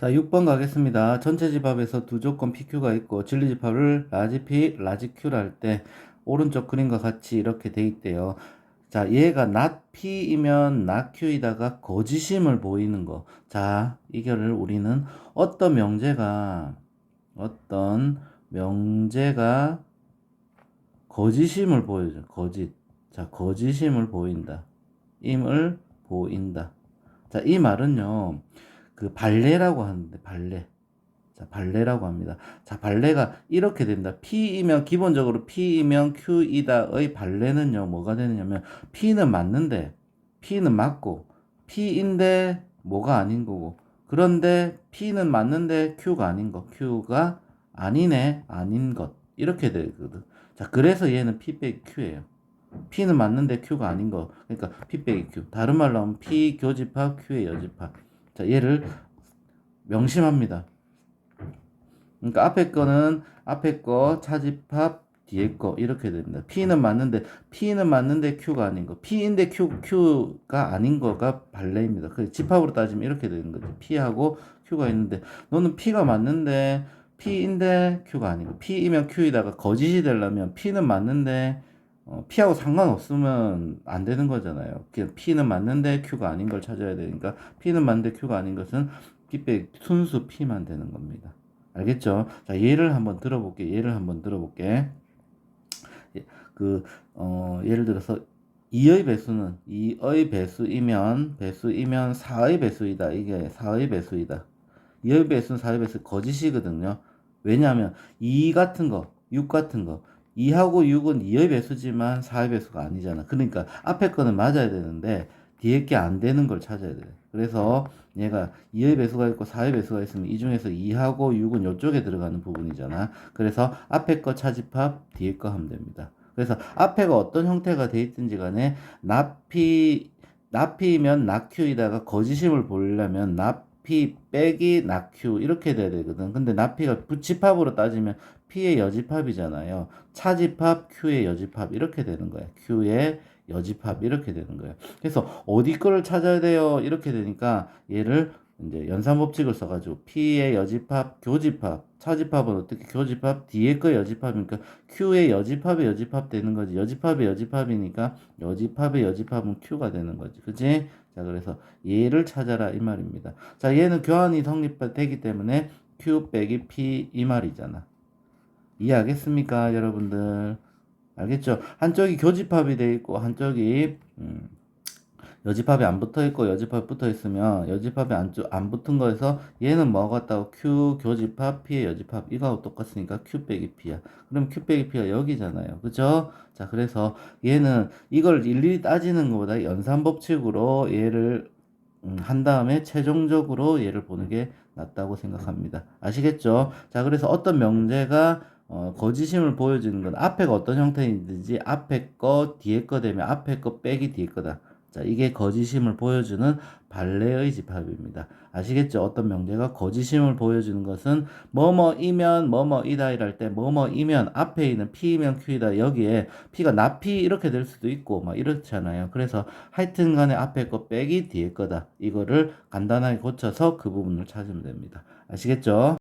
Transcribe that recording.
자, 6번 가겠습니다. 전체 집합에서 두 조건 PQ가 있고 진리 집합을 라지 P, 라지 Q라 할 때 오른쪽 그림과 같이 이렇게 돼 있대요. 자, 얘가 not P이면 not Q이다가 거짓임을 보이는 거. 자, 이거를 우리는 어떤 명제가 어떤 명제가 거짓임을 보여줘. 거짓. 자, 거짓임을 보인다. 임을 보인다. 자, 이 말은요. 그 발레라고 하는데 발레. 자, 발레라고 합니다. 자, 발레가 이렇게 된다. P이면 기본적으로 P이면 Q이다의 발레는요. 뭐가 되느냐면 P는 맞는데 P는 맞고 P인데 뭐가 아닌 거고 그런데 P는 맞는데 Q가 아닌 거. Q가 아니네. 아닌 것. 이렇게 되거든. 자, 그래서 얘는 P 빼기 Q예요. P는 맞는데 Q가 아닌 거. 그러니까 P 빼기 Q. 다른 말로 하면 P 교집합, Q의 여집합. 자, 얘를 명심합니다. 그러니까 앞에 거는 앞에 거 차집합 뒤에 거 이렇게 됩니다. P는 맞는데 P는 맞는데 Q가 아닌 거. P인데 Q Q가 아닌 거가 발레입니다. 그 집합으로 따지면 이렇게 되는 거죠. P하고 Q가 있는데 너는 P가 맞는데 P인데 Q가 아니고 P이면 Q이다가 거짓이 되려면 P는 맞는데 어, P하고 상관없으면 안 되는 거잖아요. P는 맞는데 Q가 아닌 걸 찾아야 되니까 P는 맞는데 Q가 아닌 것은 P 빼 순수 P만 되는 겁니다. 알겠죠? 자, 예를 한번 들어볼게. 예를 한번 들어볼게. 예, 그, 어, 예를 들어서 2의 배수는 2의 배수이면 배수이면 4의 배수이다. 이게 4의 배수이다. 2의 배수는 4의 배수 거짓이거든요. 왜냐하면 2 같은 거, 6 같은 거 2하고 6은 2의 배수지만 4의 배수가 아니잖아. 그러니까 앞에 거는 맞아야 되는데 뒤에 게 안 되는 걸 찾아야 돼. 그래서 얘가 2의 배수가 있고 4의 배수가 있으면 이 중에서 2하고 6은 이쪽에 들어가는 부분이잖아. 그래서 앞에 거 차집합, 뒤에 거 하면 됩니다. 그래서 앞에가 어떤 형태가 돼 있든지 간에 납피 납피면 낙큐이다가 거짓임을 보려면 납피 빼기 낙큐 이렇게 돼야 되거든. 근데 납피가 부집합으로 따지면 P의 여집합이잖아요. 차집합, Q의 여집합 이렇게 되는 거야. Q의 여집합 이렇게 되는 거예요. 그래서 어디 거를 찾아야 돼요? 이렇게 되니까 얘를 이제 연산법칙을 써가지고 P의 여집합, 교집합, 차집합은 어떻게 교집합, 뒤에 거 여집합이니까 Q의 여집합의 여집합 되는 거지. 여집합의 여집합이니까 여집합의 여집합은 Q가 되는 거지. 그지? 자, 그래서 얘를 찾아라 이 말입니다. 자, 얘는 교환이 성립되기 때문에 Q 빼기 P 이 말이잖아. 이해하겠습니까, 여러분들? 알겠죠? 한쪽이 교집합이 돼 있고 한쪽이 음, 여집합이 안 붙어 있고 여집합이 붙어 있으면 여집합이 안, 안 붙은 거에서 얘는 뭐 같다고 Q 교집합 P의 여집합 이거하고 똑같으니까 Q 빼기 P야. 그럼 Q 빼기 P가 여기잖아요. 그죠? 자, 그래서 얘는 이걸 일일이 따지는 것보다 연산 법칙으로 얘를 음, 한 다음에 최종적으로 얘를 보는 게 낫다고 생각합니다. 아시겠죠? 자, 그래서 어떤 명제가 어, 거짓임을 보여주는 건 앞에가 어떤 형태인지 앞에 거 뒤에 거 되면 앞에 거 빼기 뒤에 거다. 자, 이게 거짓임을 보여주는 발레의 집합입니다. 아시겠죠? 어떤 명제가 거짓임을 보여주는 것은 뭐뭐이면 뭐뭐이다 이럴 때 뭐뭐이면 앞에 있는 P이면 Q이다 여기에 P가 나P 이렇게 될 수도 있고 막 이렇잖아요. 그래서 하여튼 간에 앞에 거 빼기 뒤에 거다. 이거를 간단하게 고쳐서 그 부분을 찾으면 됩니다. 아시겠죠?